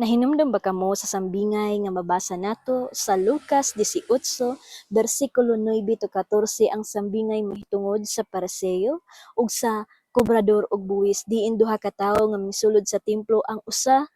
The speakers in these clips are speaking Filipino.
Nahinumdum ba kamo sa sambingay nga mabasa nato sa Lucas 18 bersikulo 9 to 14 ang sambingay mahitungod sa Pariseo? Ug sa kobrador og buwis diin duha ka tawo nga misulod sa templo ang usa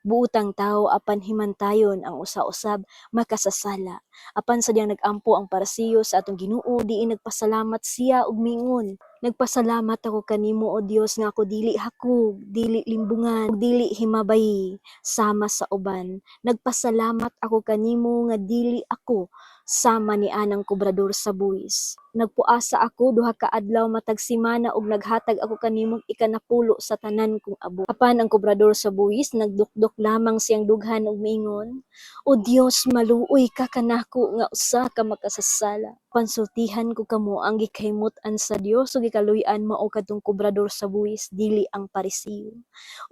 buotang tawo apan himantayon ang usa usab makasasala. Apan sadyang nag-ampo ang Pariseo sa atong Ginoo diin nagpasalamat siya ug mingon Nagpasalamat ako kanimo o Dios nga ako dili hakog, dili limbungan, dili himabay sama sa uban. Nagpasalamat ako kanimo nga dili ako sama ni anang kobrador sa buwis. Nagpuasa ako duha ka adlaw matag semana ug naghatag ako kanimong ikanapulo sa tanan kong abo. Apan ang kobrador sa buwis nagdukdok lamang siyang dughan ug miingon, O Dios, maluoy ka kanako nga usa ka makasasala. Pansultihan ko kamo ang gikahimut-an sa Dios ug gikaluy-an mao kadtong kobrador sa buwis dili ang Pariseo.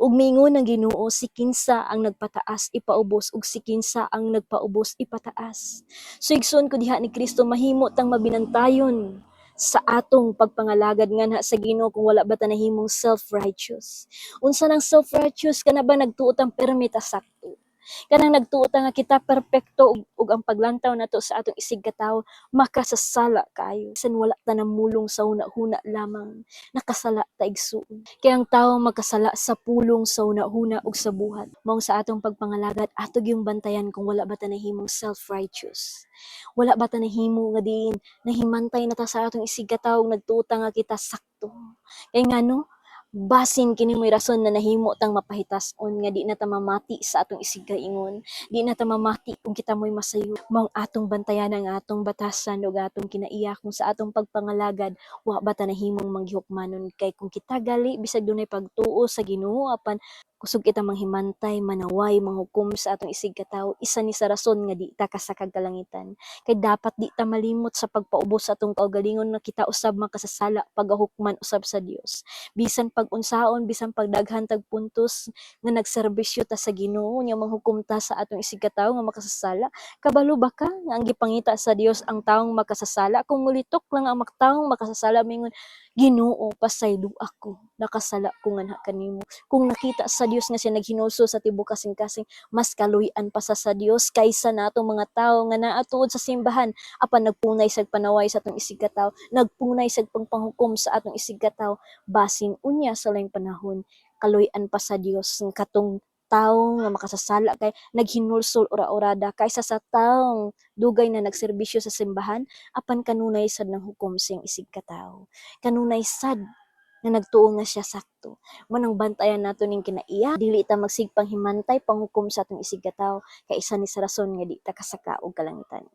Ug miingon ang Ginoo si kinsa ang nagpataas ipaubos ug si kinsa ang nagpaubos ipataas. So igsoon ko diha ni Kristo mahimo tang mabinantayon sa atong pagpangalagad nga sa Ginoo kung wala ba ta nahimong self-righteous. Unsa nang self-righteous kana ba nagtuot ang permita sakto? Kanang nagtuot nga kita perpekto ug, ang paglantaw nato sa atong isig katawo makasasala kayo. San wala ta namulong sa una-huna lamang nakasala ta igsuon kay ang tawo magkasala sa pulong sa una-huna ug sa buhat. Mao sa atong pagpangalagad ato gyung bantayan kung wala ba ta nahimong self-righteous. Wala ba ta nahimo nga diin nahimantay na ta sa atong isig katawo ug nagtuot ta nga kita sakto. Kay ngano basin kini mo'y rason na nahimo tang mapahitas-on nga di na ta mamati sa atong isig kaingon di na ta mamati kung kita mo'y masayo. Mao ang atong bantayan ang atong batasan ug atong kinaiya kung sa atong pagpangalagad wa ba ta nahimong manghihukmanon kay kung kita gali bisag dunay pagtuo sa Ginoo apan kusog kita manghimantay manaway manghukom sa atong isig katawo isa ni sa rason nga di ta kasakag kalangitan kay dapat di ta malimot sa pagpaubos sa atong kaugalingon nga kita usab makasasala pagahukman usab sa Dios bisan pag-unsaon bisan pagdaghan tag puntos nga nagserbisyo ta sa Ginoo nya manghukom ta sa atong isig katawo nga makasasala. Kabalo ba ka nga ang gipangita sa Dios ang taong makasasala? Kung mulitok lang ang taong makasasala mingon Ginoo pasaylo ako nakasala ko nga kanimo. Kung nakita sa Dios nga siya naghinulso sa tibuok kasing-kasing mas kaluy-an pa sa sa Dios kaysa natong mga tao nga naa tuod sa simbahan. Apan nagpunay sa panaway sa atong isig katawo nagpunay sa pagpanghukom sa atong isig katawo basin unya sa laing panahon kaluy-an pa sa Dios ng katong tao nga makasasala kay naghinulsol ora-orada kaysa sa taong dugay na nagserbisyo sa simbahan. Apan kanunay sad ng hukom siyang isig katawo kanunay sad nga nagtuo nga siya sakto. Manang bantayan nato ning kinaiya dili ta magsigpang himantay panghukom sa atong isig katawo kay isa ni sa rason nga di ta kasaka og kalangitan